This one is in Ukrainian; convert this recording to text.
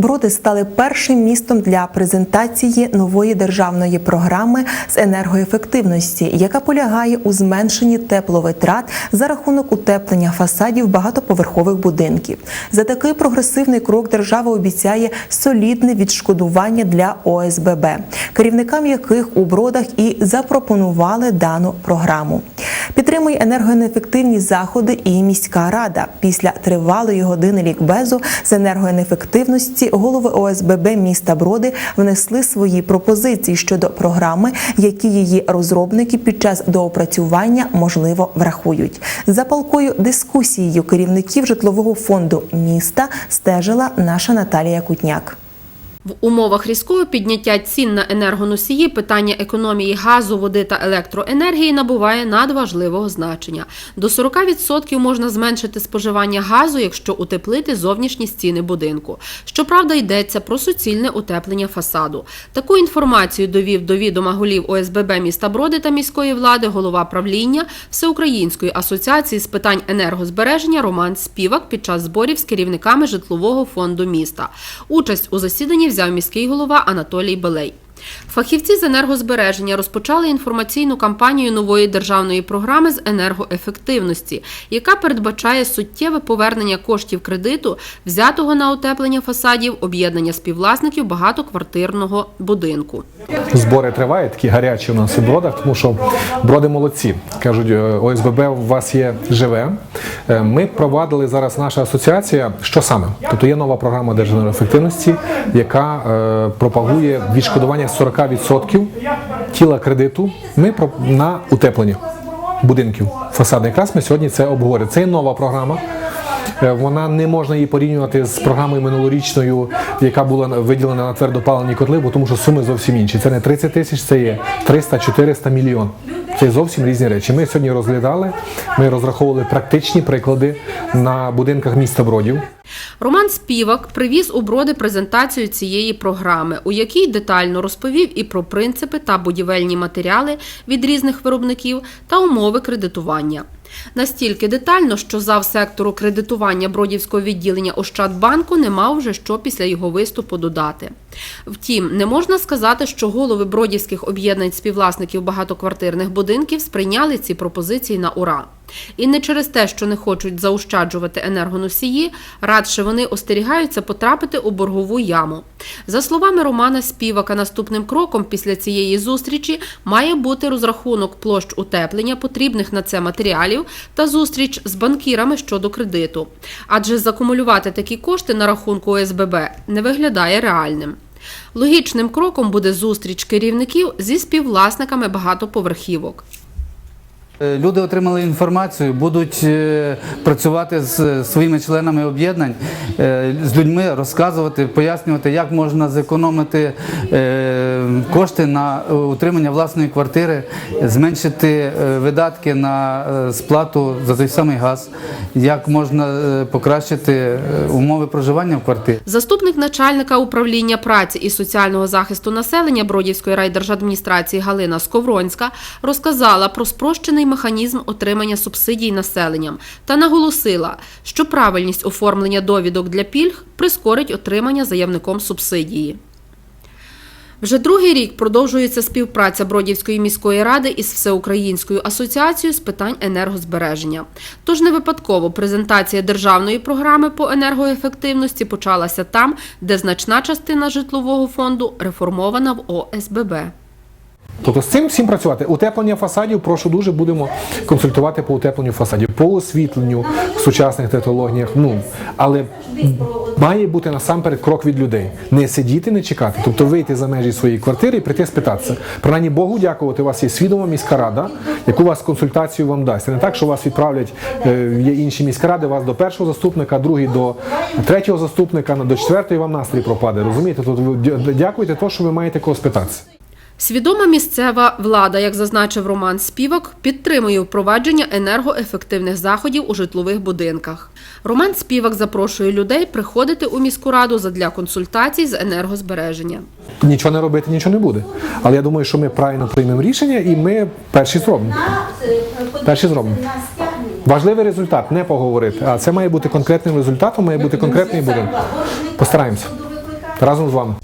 Броди стали першим містом для презентації нової державної програми з енергоефективності, яка полягає у зменшенні тепловитрат за рахунок утеплення фасадів багатоповерхових будинків. За такий прогресивний крок держава обіцяє солідне відшкодування для ОСББ, керівникам яких у бродах і запропонували дану програму. Підтримує енергоефективні заходи і міська рада. Після тривалої години лікбезу з енергоефективності голови ОСББ міста Броди внесли свої пропозиції щодо програми, які її розробники під час доопрацювання можливо врахують. За палкою дискусією керівників житлового фонду міста стежила наша Наталія Кутняк. В умовах різкого підняття цін на енергоносії питання економії газу, води та електроенергії набуває надважливого значення. До 40% можна зменшити споживання газу, якщо утеплити зовнішні стіни будинку. Щоправда, йдеться про суцільне утеплення фасаду. Таку інформацію довів до відома голів ОСББ міста Броди та міської влади голова правління Всеукраїнської асоціації з питань енергозбереження Роман Співак під час зборів з керівниками житлового фонду міста. Участь у засіданні взяв міський голова Анатолій Белей. Фахівці з енергозбереження розпочали інформаційну кампанію нової державної програми з енергоефективності, яка передбачає суттєве повернення коштів кредиту, взятого на утеплення фасадів об'єднання співвласників багатоквартирного будинку. Збори тривають, такі гарячі у нас у бродах, тому що броди молодці. Кажуть, е, ОСББ у вас є живе. Е, Ми провадили зараз наша асоціація. Що саме? Тобто є нова програма державної ефективності, яка е, пропагує відшкодування 40% тіла кредиту. Ми на утеплення будинків. Фасади. Якраз ми сьогодні це обговорюємо. Це нова програма. Е, Вона не можна її порівнювати з програмою минулорічною, яка була виділена на твердопалені котли, бо тому що суми зовсім інші. Це не 30 тисяч, це є 300-400 мільйон. Це зовсім різні речі. Ми сьогодні розглядали, ми розраховували практичні приклади на будинках міста Бродів. Роман Співак привіз у броди презентацію цієї програми, у якій детально розповів і про принципи та будівельні матеріали від різних виробників та умови кредитування. Настільки детально, що зав сектору кредитування бродівського відділення Ощадбанку не мав вже що після його виступу додати. Втім, не можна сказати, що голови бродівських об'єднань співвласників багатоквартирних будинків сприйняли ці пропозиції на ура. І не через те, що не хочуть заощаджувати енергоносії, радше вони остерігаються потрапити у боргову яму. За словами Романа Співака, наступним кроком після цієї зустрічі має бути розрахунок площ утеплення потрібних на це матеріалів та зустріч з банкірами щодо кредиту. Адже закумулювати такі кошти на рахунку ОСББ не виглядає реальним. Логічним кроком буде зустріч керівників зі співвласниками багатоповерхівок. Е, Люди отримали інформацію, будуть е, працювати з своїми членами об'єднань, е, з людьми розказувати, пояснювати, як можна зекономити е, кошти на е, утримання власної квартири, зменшити е, видатки на е, сплату за той самий газ, як можна е, покращити е, умови проживання в квартирі. Заступник начальника управління праці і соціального захисту населення Бродівської райдержадміністрації Галина Сковронська розказала про спрощений механізм отримання субсидій населенням та наголосила, що правильність оформлення довідок для пільг прискорить отримання заявником субсидії. Вже другий рік продовжується співпраця Бродівської міської ради із Всеукраїнською асоціацією з питань енергозбереження. Тож не випадково презентація державної програми по енергоефективності почалася там, де значна частина житлового фонду реформована в ОСББ. Тобто з цим всім працювати. Утеплення фасадів, прошу дуже, будемо консультувати по утепленню фасадів, по освітленню в сучасних технологіях. Ну але має бути насамперед крок від людей. Не сидіти, не чекати. Тобто вийти за межі своєї квартири і прийти спитатися. Принаймні Богу дякувати, у вас є свідома міська рада, яку вас консультацію вам дасть. Не так, що вас відправлять, е, є інші міські ради, вас до першого заступника, другий до третього заступника, до четвертої вам настрій пропаде. Розумієте? Тобто дякуйте, то, що ви маєте кого спитатися. Свідома місцева влада, як зазначив Роман Співак, підтримує впровадження енергоефективних заходів у житлових будинках. Роман Співак запрошує людей приходити у міську раду задля консультацій з енергозбереження. Нічого не робити, нічого не буде. Але я думаю, що ми правильно приймемо рішення і ми перші зробимо. Перші зробимо. Важливий результат, не поговорити. А це має бути конкретним результатом, має бути конкретний будинок. Постараємося. разом з вами.